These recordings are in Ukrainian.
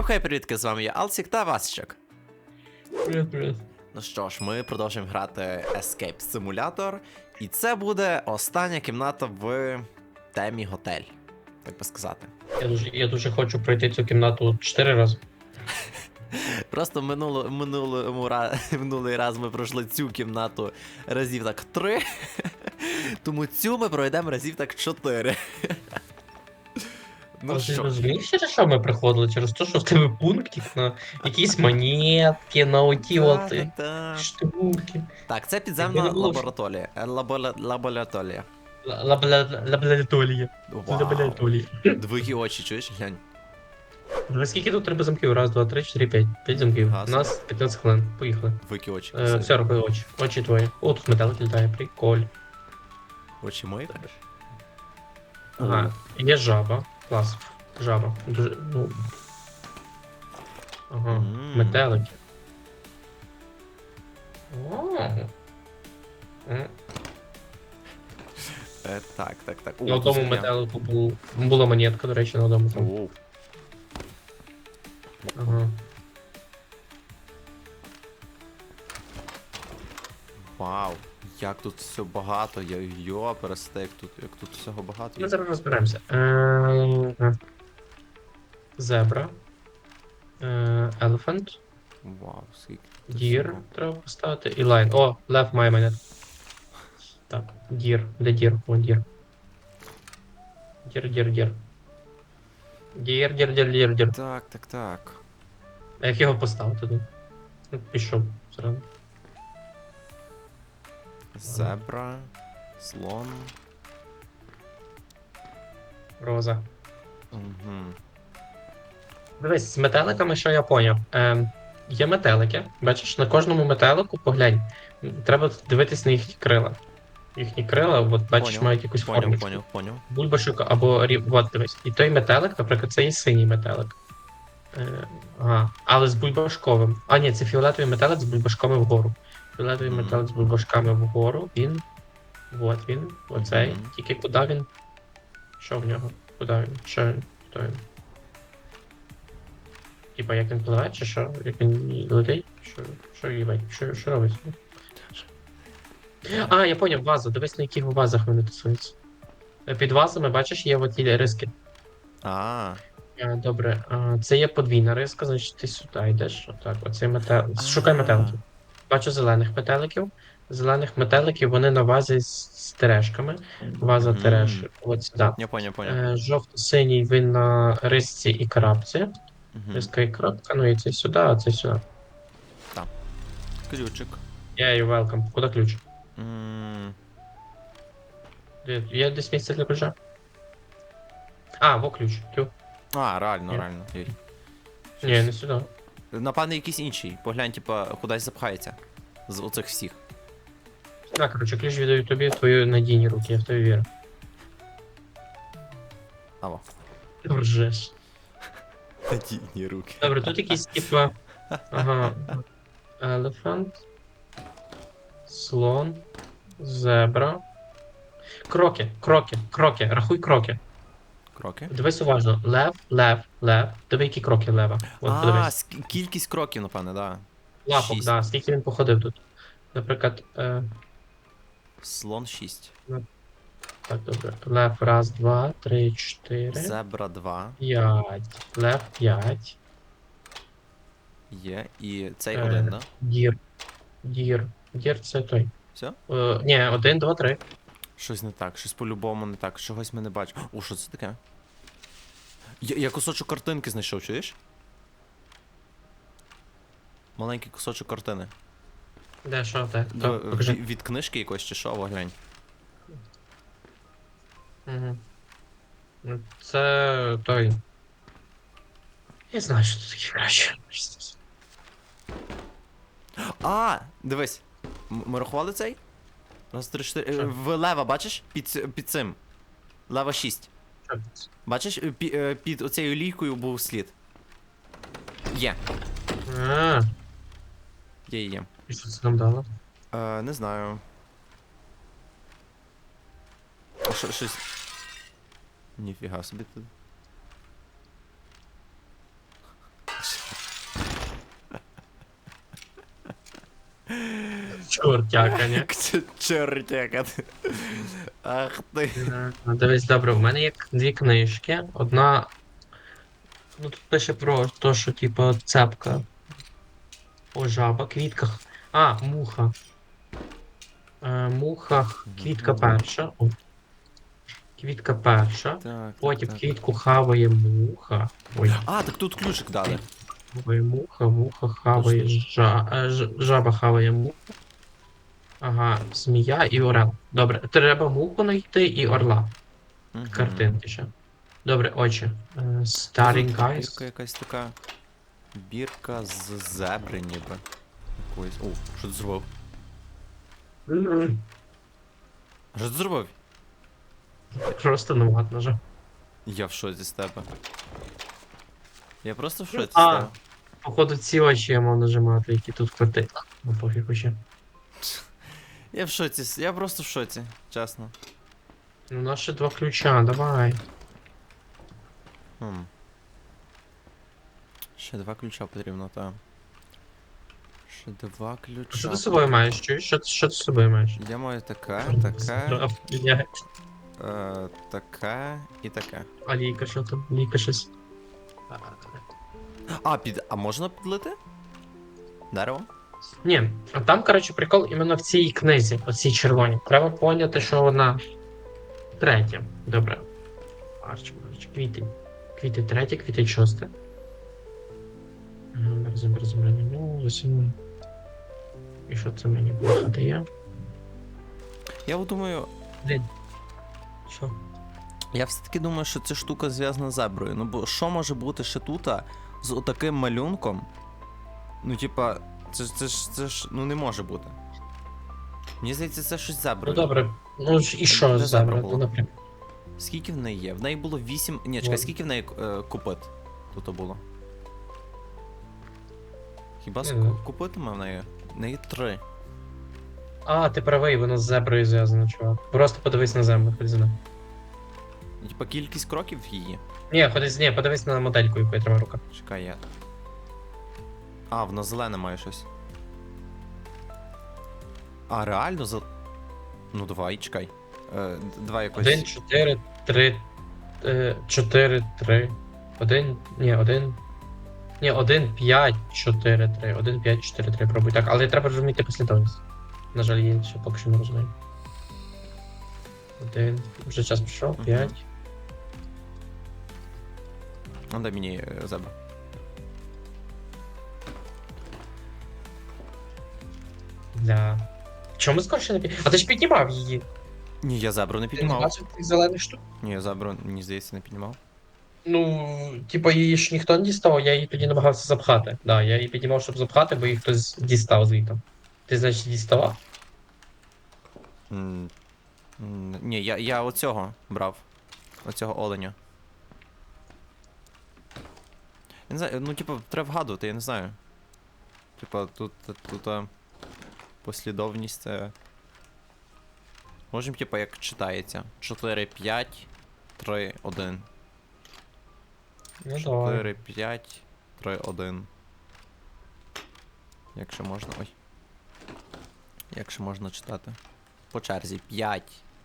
Йохай, привітки, з вами я Алсік та Васчик. Привіт, привіт. Ну що ж, ми продовжуємо грати Escape Simulator, і це буде остання кімната в темі готель, так би сказати. Я дуже, я дуже хочу пройти цю кімнату чотири рази. Просто минуло, минулому, ра- минулий раз ми пройшли цю кімнату разів так три, тому цю ми пройдемо разів так чотири. Ну, Ну ти розумієш, через що ми приходили? Через те, що в тебе пунктик на якісь монетки, на оті от штуки. Так, це Якби підземна не було, лабораторія. Е, лабола- Лабораторія. Лабораторія. Вау. Лабораторія. Двогі очі, чуєш? Глянь. Скільки тут треба замків? Раз, два, три, чотири, п'ять. П'ять замків. У нас 15 хвилин. Поїхали. Двокі очі. Е, все, роби очі. Очі твої. О, тут металик літає, приколь. Очі мої? Ага. Є жаба. Клас. Жаба. Дуже, ну. Ага. М. Метелики. О. Е, так, так, так. О, На одному зеленя. метелику бу- була монетка, до речі, на одному. там. Ага. Вау. Як тут все багато, я йо, пересте, як тут, як тут всього багато. Ми зараз розберемося. Е, Зебра. Е, Elephant. Вау, скільки. Дір треба поставити. І лайн. О, лев має монетку. Так, дір. Де дір? О, дір. Дір, дір, дір. Дір, дір, дір, дір, дір. Так, так, так. А як його поставити тут? Ну, Пішов зразу. Зебра, слон. Роза. Угу. Дивись, з метеликами, що я поняв. Ем, є метелики. Бачиш, на кожному метелику поглянь. Треба дивитись на їхні крила. Їхні крила, от бачиш, Поняв, мають якусь Поняв, формочку. поняв, або рів. От дивись. І той метелик, наприклад, це є синій метелик. Е, ага. Але з бульбашковим. А, ні, це фіолетовий метелик з бульбашками вгору. Фіолетовий метелик з бульбашками вгору. Він. От він. Оцей. Мгм. Тільки куди він. Що в нього? Куди він? Що він? Хто він? Типа як він пливе, чи що? Як він летить? Що, що їбать? Що, що робить? А, я поняв, ваза. Дивись, на яких вазах вони тусуються. Під вазами, бачиш, є от ті риски. А, А, добре, а, це є подвійна риска, значить ти сюди йдеш. Отак, оцей метел. Шукай А. Бачу зелених метеликів. Зелених метеликів вони на вазі з, з терешками. Ваза Мгм. тереш. От сюди. я поняв, поняв. Е, жовто-синій він на рисці і крапці. Угу. Риска і крапка, ну і це сюди, а це сюди. Так. Ключик. Yeah, you're welcome. Куди ключ? Де- Є десь місце для ключа? А, во ключ. Тю. А, реально, Ні. реально. Ні, не сюди. Напевно, якийсь інший. Поглянь, типа, кудись запхається. З оцих всіх. На, коротше, ключ віддаю тобі в твої надійні руки, я в тобі вірю. Аво. Ржеш. Надійні руки. Добре, тут якісь типа. Ага. Elephant. Слон. Зебра. Кроки, кроки, кроки. Рахуй кроки. Кроки. Дивись уважно. Лев, лев, лев. Диви, які кроки лева. От а, подивись. ск- кількість кроків, напевне, да. Лапок, шість. да. Скільки він походив тут. Наприклад, е, Слон 6. так, добре. Лев, раз, два, три, чотири. Зебра 2 П'ять. Лев, п'ять. є. І цей Е. один, да? Дір. Дір. Дір це той. Все? Е, ні, один, два, три. Щось не так, щось по-любому не так, чогось ми не бачимо. О, що це таке? Я, я кусочок картинки знайшов, чуєш? Маленький кусочок картини. Де, що те? До- Так, покажи. від, від книжки якось чи що, О, глянь. Угу. Це той. Я знаю, що тут таке краще. А, дивись. М- Ми рахували цей? Раз, три, чотири. Е, Що? В лева, бачиш? Під, ц- під цим. Лева 6. Бачиш, Е, пі- е, під оцею лійкою був слід. Є. А, Є, є. і що це нам дало? Е, не знаю. А що, щось. Ніфіга собі тут. Чортяка, ні? Чортяка. Ах ти. Ну, Дивись, добре, в мене є дві книжки. Одна. Ну тут пише про те, що типу цепка. О, жаба, квітка. А, муха. Е, муха, квітка перша. О. Квітка перша. Так, Потім так, так. квітку хаває муха. Ой, А, так тут ключик дали. хаває муха, муха хаває жа... е, ж- жаба хаває муху. Ага, змія і орел. Добре, треба муху знайти і орла. Мгм. Картинки ще. Добре, очі. Е, Starring Eyes. Бірка якась така. Бірка з зебри ніби. Якоїсь. О, що ти зробив? Що ти зробив? Просто наугад нажав. Я в шоці з тебе. Я просто в шоці з А. тебе. Походу ці очі я мав нажимати, які тут крути. Ну пофіг ще. Я в шоці, я просто в шоці, чесно. Ну, у нас ще два ключа, давай. Хм. Ще два ключа потрібно, та. Ще два ключа. Що ти з собою маєш? Чуєш? Що, ти- що ти з собою маєш? Я маю таке, таке, Я- е, таке і таке. А лійка що там? Лійка щось. А, під. А можна підлити? Дерево? Ні, а там, коротше, прикол іменно в цій книзі, оцій червоній. Треба поняти, що вона третя. Добре. Арч, арч, квіти. Квіти третє, квіти шосте. Березень, березень, ну, осінь. І що це мені дає? Я от думаю, Що? я все-таки думаю, що ця штука зв'язана з зеброю. Ну бо що може бути ще тут з отаким малюнком? Ну, типа, це ж це ж це ж ну не може бути. Мені здається, це щось з Ну добре, ну ж і що Де з зебра зебра? Ну, наприклад. Скільки в неї є? В неї було 8. Ні, чекай, Вон. скільки в неї е, купит тут було? Хіба з Не знаю. ку- купитами в неї? В неї 3. А, ти правий, воно з зеброю зв'язано, чувак. Просто подивись на землю, ходи за мною. Типа кількість кроків її. Ні, ходи, ні, подивись на модельку, яку я тримаю в. Чекай, я. А, воно зелене має щось. А, реально за. Ну давай, чекай. Е, давай якось. 1, 4, 3, 4, 3. 1, ні, 1. Ні, 1, 5, 4, 3. 1, 5, 4, 3. Пробуй так. Але треба розуміти послідовність. На жаль, я ще поки що не розумію. 1. Вже час пішов. Мгм. 5. Ну, дай мені е, зебра. Для. Чому скорше не під... А ти ж піднімав її. Ні, я зебру не Ти не піднімав. бачив тих зелених штук? Ні, я зебру, мені здається, не піднімав. Ну, типа, її ж ніхто не діставав, я її тоді намагався запхати. Да, я її піднімав, щоб запхати, бо її хтось дістав звідти. Ти, значить, діставав? М, м, Ні, я, я оцього брав. Оцього оленя. Я не знаю, ну, типу, треба вгадувати, я не знаю. Типа, тут, тут, тут а, послідовність це. Можемо, типа, як читається. 4, 5, 3, 1. Ну, давай. 4, 5, 3, 1. Якщо можна. Ой. Якщо можна читати. По черзі. 5,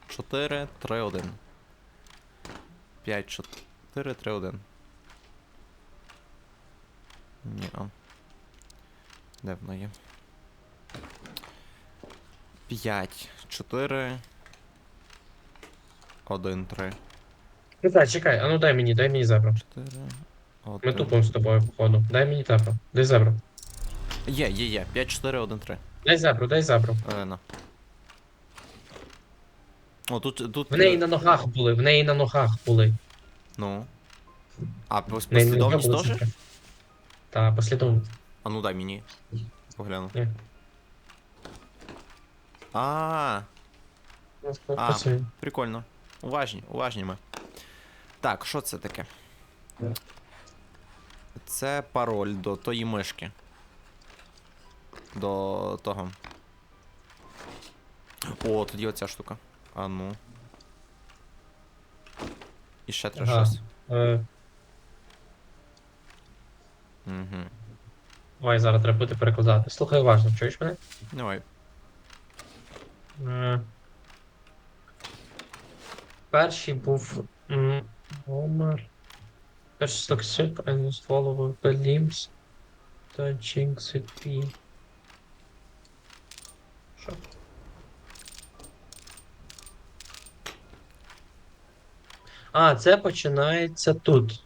4, 3, 1. 5, 4, 3, 1. Ні. Де воно є? 5, 4, 1, 3. Ну так, чекай, а ну дай мені, дай мені зебру. 4, 1. Ми тупимо з тобою, походу. Дай мені зебру. Дай зебру. Є, є, є. 5, 4, 1, 3. Дай зебру, дай зебру. Е, на. О, тут, тут. В неї на ногах були, в неї на ногах були. Ну. А, пос- В неї на ногах послідовність були теж? цифри. Так, послідовність. А ну дай мені. Погляну. Ні. А, А. прикольно. Уважні, уважні ми. Так, що це таке? Це пароль до тої мишки. До того. О, тоді оця штука. А ну. І ще треба Ага. щось. Е, Угу. Ой, зараз треба буде перекладати. Слухай уважно, чуєш мене? Давай. Е, Перший був номер. Перший was followed by limbs. Touching the P. Що? А, це починається тут.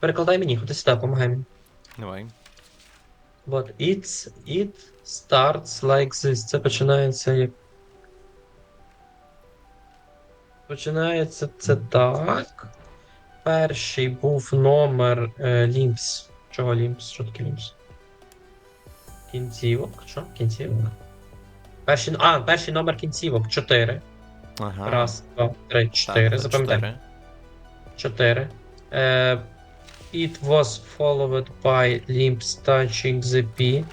Перекладай мені, ходи сюди, помагай мені. Давай. Вот, it's, it starts like this. Це починається як. Починається це так. Перший був номер е, Limps. Чого Limps? Що таке Limps? Кінцівок. Що? Кінцівок. Перший, а, перший номер кінцівок 4. Ага. Раз, два, три, чотири. так, Запам'ятай. чотири. 4. Е, it was followed by limbs touching the P.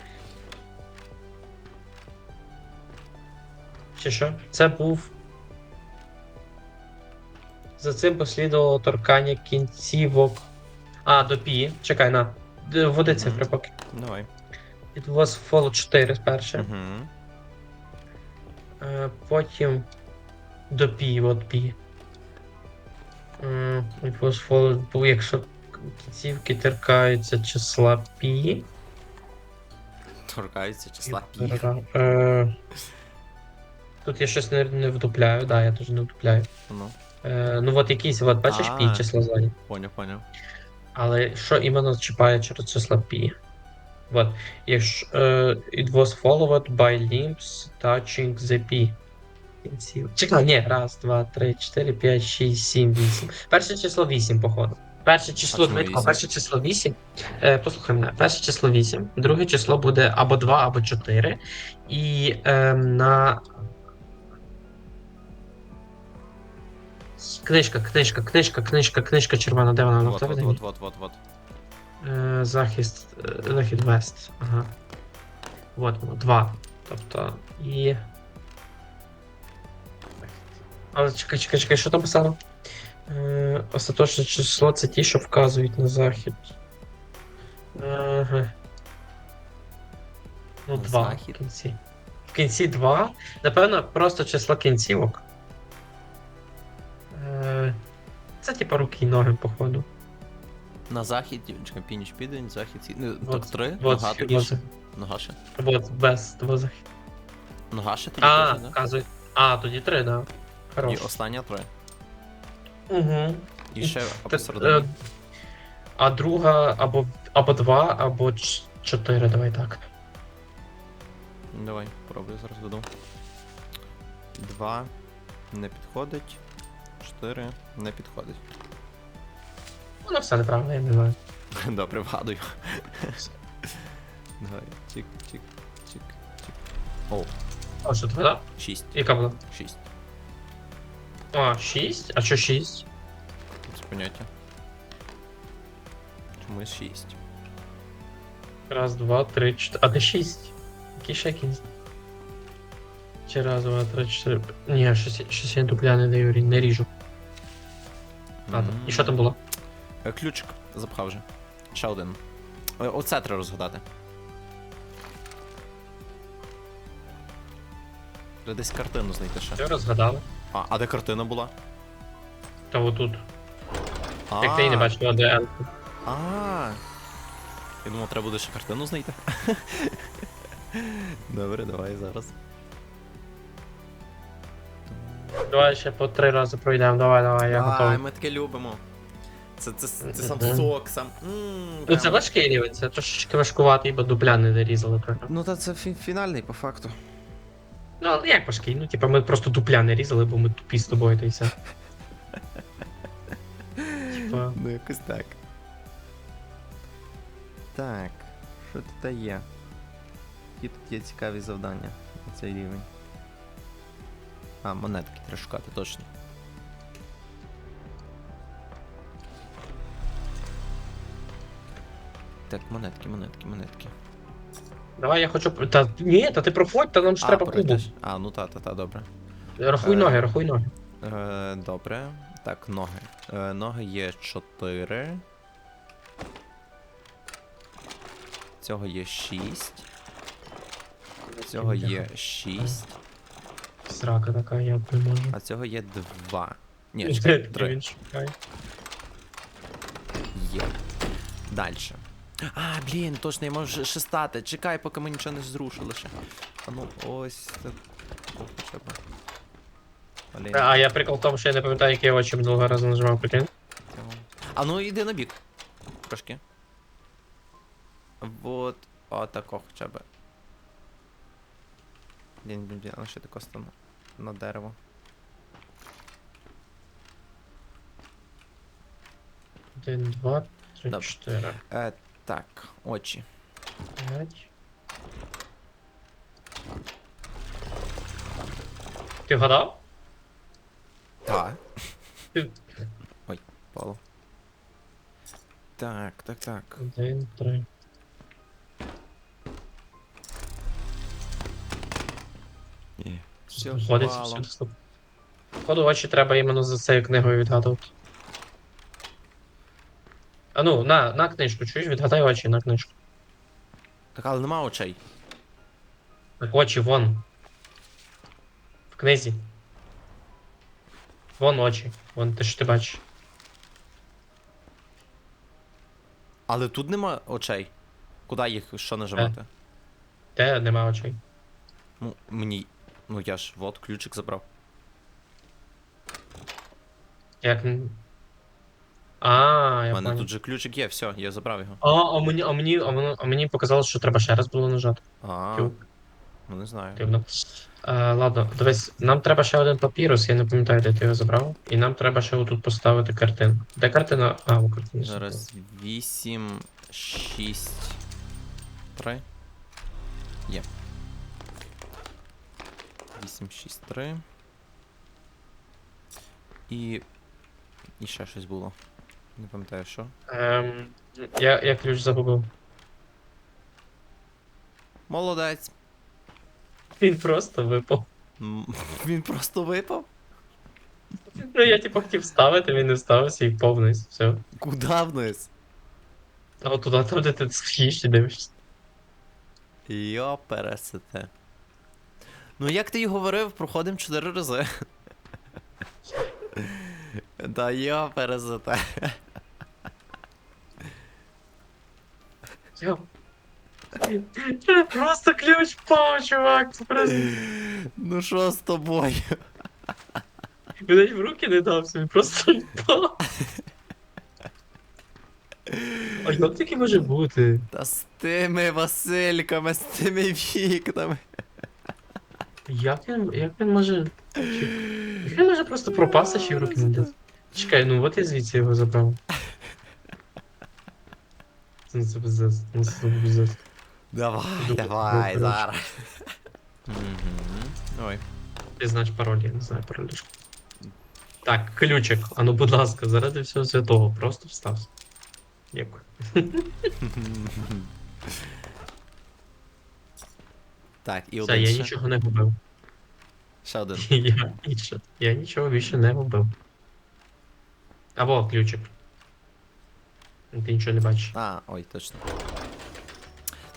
Чи що? Це був. За цим послідувало торкання кінцівок. А, до P. Чекай, на. Вводи цифри поки. Давай. It was followed 4 перше. Угу. Е, потім до P, от. М, It was followed, бо якщо кінцівки торкаються числа P. Торкаються числа пі. Е, Тут я щось не, не вдупляю, да, я теж не вдупляю. Ну, Е, ну от якийсь, от бачиш А. P число ззаді. поняв, поняв. Але що іменно чіпає через числа P? От. Якщо е, it was followed by limbs touching the P. Кінців. Чекай, ні, раз, два, три, чотири, п'ять, шість, сім, вісім. Перше число 8, походу. Перше число, чому вісім? перше число 8. Е, послухай мене, перше число 8, друге число буде або 2, або 4. І е, на. Книжка, книжка, книжка, книжка, книжка червона, де вона на Вот, вот, вот, вот, вот. Е, захист, е, захід Вест. Ага. От воно, два. Тобто і. Але чекай, чекай, чекай, що там писало? Е, остаточне число це ті, що вказують на захід. Ага. Ну, На два захід? в кінці. В кінці два. Напевно, просто число кінцівок. Це типа руки і ноги, походу. На захід, чекай, північ, південь, захід, схід. Ну, так три, нога тоді. Нога ще. вот, без, два захід. Нога ще тоді А, теж, да? А, тоді три, да. І Хорош. остання три. Угу. І ще посередині. е, а друга або, або два, або ч- чотири, давай так. Давай, пробую зараз веду. Два. Не підходить. Чотири. Не підходить. Воно все неправильно, я не знаю. Добре, вгадую. Давай. Чик, чик, чик, чик. О, А що твоя? шість. Яка була? Шість. А, шість? А що шість? Це поняття. Чомусь шість. Раз, два, три, чотири. А де шість? Який ще кінь? Чи раз, два, три, чотири. Ні, щось, щось я дупля не даю, не ріжу. Ладно. І що там було? Е, Ключик запхав вже. Ще один. Е, Оце треба розгадати. Треба десь картину знайти ще. Все розгадали. А, а де картина була? Та отут. А, Як ти її не бачила, де? А. Я думав, треба буде ще картину знайти. Добре, давай зараз. Давай ще по три рази пройдемо, давай, давай, я Ай, готовий. ми таке любимо. Це, це, це сам Мгм. сок, сам. М, Ну це прям. важкий рівень, це трошечки важкуватий, бо дупля не дорізали трохи. Ну та це фі- фінальний по факту. Ну, але як важкий? Ну, типа, ми просто дупля не різали, бо ми тупі з тобою, та й все. Типа, Ну якось так. Так, що тут є? Які тут є цікаві завдання на цей рівень? А, монетки треба шукати, точно. Так, монетки, монетки, монетки. давай я хочу. Та ні, та ти проходь, та нам ж треба кубу. пройдеш. А, ну та, та, та, добре. Рахуй Е. ноги, рахуй ноги. Е, добре. Так, ноги. Е, ноги є 4. Цього є 6. Цього є 6. Срака така, я б не можу. А цього є 2. Ні, чекай, 3. він шукає? Є. Дальше. А, блін, точно, я можу ще стати. Чекай, поки ми нічого не зрушили ще. А ну, ось так. Хоча. Блін, А я прикол в тому, що я не пам'ятаю, які я очі минулого разу нажимав, прикинь. цього. А ну йди на бік. Трошки. Вот. Отако хоча б. Блін, блін, блін, а ну ще тако стану. На дерево. Один, два, три, Добре. чотири, Е, так, очі. п'ять. Ти вгадав? Так. Ти- Ой, впало. Так, так, так. Один, три. Все впало. всюди. стоп. Походу, очі треба іменно за цією книгою відгадувати. А ну, на, на книжку, чуєш? Відгадай очі на книжку. Так, але нема очей. Так очі, вон. В книзі. Вон очі. Вон, ти ж ти бачиш. Але тут нема очей. Куди їх що нажимати? Де нема очей? Ну, мені. Ну я ж вот ключик забрав. Як. А, У я мене понял. тут же ключик є, все, я забрав його. А, а мені, а мені, а мені, а мені показалось, що треба ще раз було нажати. А, Тю, ну не знаю. дивно. Е, ладно, дивись, нам треба ще один папірус, я не пам'ятаю, де ти його забрав. І нам треба ще отут поставити картину. Де картина? А, у картині. Зараз 8, 6, 3. Є. 8, 6, 3. І. І ще щось було. Не пам'ятаю що. Ем, я, я ключ загубив. Молодець. Він просто випав. М, Він просто випав. Ну я типу хотів ставити, він не ставився і впав вниз. Все. Куда вниз? А от туди, там, де ти схищі дивишся. Йо, пересете. Ну, як ти й говорив, проходимо 4 рази. Да йо. Це Просто ключ впав, чувак. Це просто. Ну що з тобою? Він навіть в руки не дався, він просто впав. А як таке може бути? Та з тими Васильками, з тими вікнами. Як він, як він може. Як він може просто пропасти, ще й руки не дати? Чекай, ну от я звідси його забрав. Ну це ну це. Давай, давай, зараз. Мгм. Ти знаєш пароль, я не знаю пароль. Так, ключик. А ну будь ласка, заради всього святого, просто встався. Дякую. Так, і Все, один я ще. нічого не губив. Ще один. Я нічого, я нічого більше не губив. Або ключик. Ти нічого не бачиш. А, ой, точно.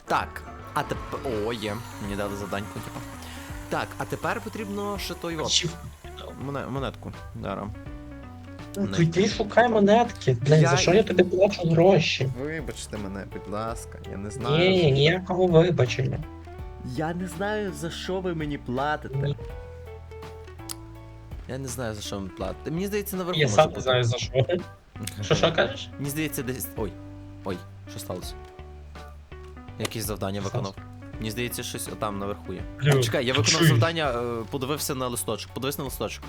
Так, а тепер. О, є. Мені дали заданьку, типа. Так, а тепер потрібно ще той от. Чи- Моне- монетку. То йди шукай монетки. Блін, Я- за що я тобі плачу гроші? Вибачте мене, будь ласка, я не знаю. Ні, ніякого вибачення. Я не знаю, за що ви мені платите. Я не знаю, за що ви платите. Мені здається, наверху. Я може сам не бути. знаю за що. Що що кажеш? Мені здається, десь. Ой. Ой, що сталося? Якесь завдання Що виконав. Мені здається, щось отам наверху є. Блю, А, чекай, я виконав чуй. завдання, е, подивився на листочок. Подивись на листочок.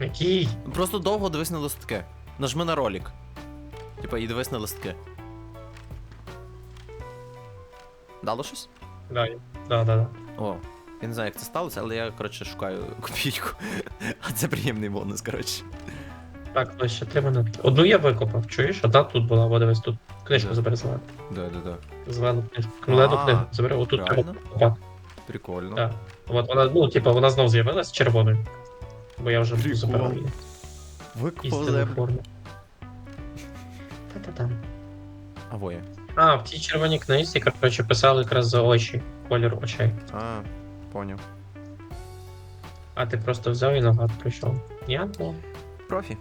Який? Просто довго дивись на листки. Нажми на ролик. Типа, і дивись на листки. Дало щось? Да, да, да. да. О, я не знаю, як це сталося, але я, коротше, шукаю копійку. А це приємний бонус, коротше. Так, ось ще три монетки. Одну я викопав, чуєш? Одна тут була, во дивись тут. Книжку Да. забери зелену. Да, да, да. Зелену книжку. Зелену А, книгу. Забери, отут треба реально? копати. Прикольно. Так. От вона, ну, типа, вона знов з'явилась червоною. Бо я вже Прикол. забирав її. Викупав Істинну землю. форму. Та-та-там. А воє. А, в тій червоній книжці, коротше, писали якраз за очі, колір очей. А, поняв. А ти просто взяв і нагад прийшов. Я? Ну, Профі.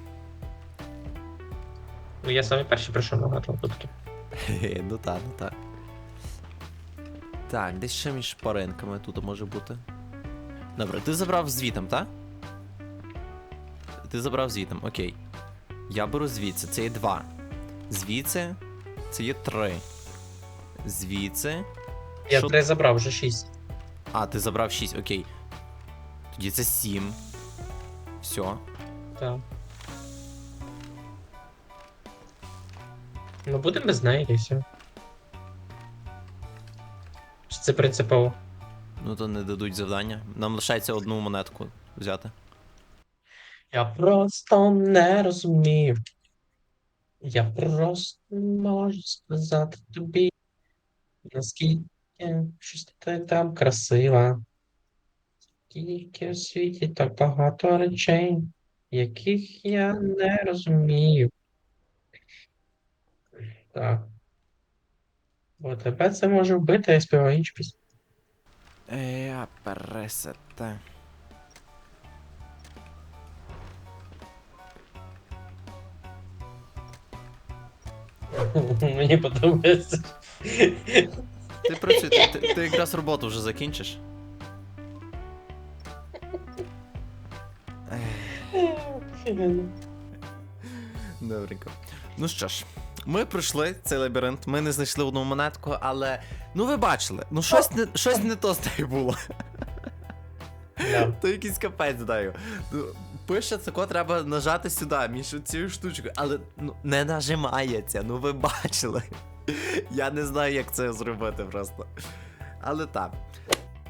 ну я саме перший прийшов нагад випадки. Хе-хе, ну так, ну так. Так, десь ще між шпаринками тут може бути. Добре, ти забрав звітом, так? Ти забрав звітом, окей. Я беру звідси, це є два. Звідси це є три. Звідси. Я Що- три забрав, вже шість. А, ти забрав 6, окей. Тоді це 7. Все. Так. Ну будемо без неї і все. Чи це принципово? Ну то не дадуть завдання. Нам лишається одну монетку взяти. Я просто не розумів. Я просто не можу сказати тобі, наскільки щось ти там красива. Скільки в світі так багато речей, яких я не розумію. Так. Бо тебе це може вбити, я співаю іншу пісню. Е, пересете. Мені подобається. Ти працюй, ти, ти, ти якраз роботу вже закінчиш. Добренько. Ну що ж, ми пройшли цей лабіринт, ми не знайшли одну монетку, але. Ну ви бачили, ну щось не, щось не то з нею було. Да. То якийсь капець даю. Пише тако, треба нажати сюди, між цією штучкою, але ну, не нажимається, ну ви бачили. Я не знаю, як це зробити просто. Але так.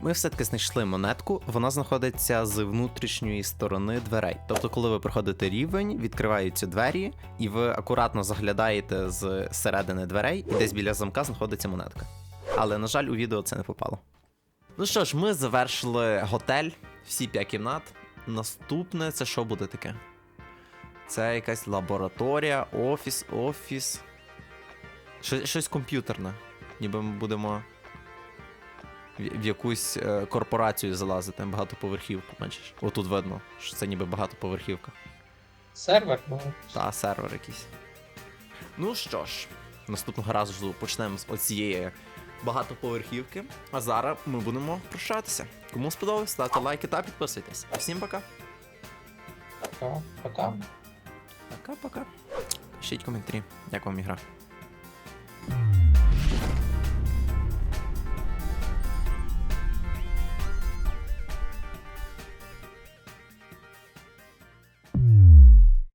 Ми все-таки знайшли монетку, вона знаходиться з внутрішньої сторони дверей. Тобто, коли ви проходите рівень, відкриваються двері, і ви акуратно заглядаєте з середини дверей, і десь біля замка знаходиться монетка. Але, на жаль, у відео це не попало. Ну що ж, ми завершили готель, всі п'ять кімнат. Наступне це що буде таке? Це якась лабораторія, офіс, офіс. Що, щось комп'ютерне. Ніби ми будемо в, в якусь е, корпорацію залазити, багатоповерхівку, бачиш. Отут видно, що це ніби багатоповерхівка. Сервер, ну. Та сервер якийсь. Ну що ж, наступного разу почнемо з оцієї багатоповерхівки. А зараз ми будемо прощатися. Кому сподобалось, ставте лайки та підписуйтесь. Всім пока. Пока. Пока. Пока-пока. Пишіть коментарі, як вам ігра.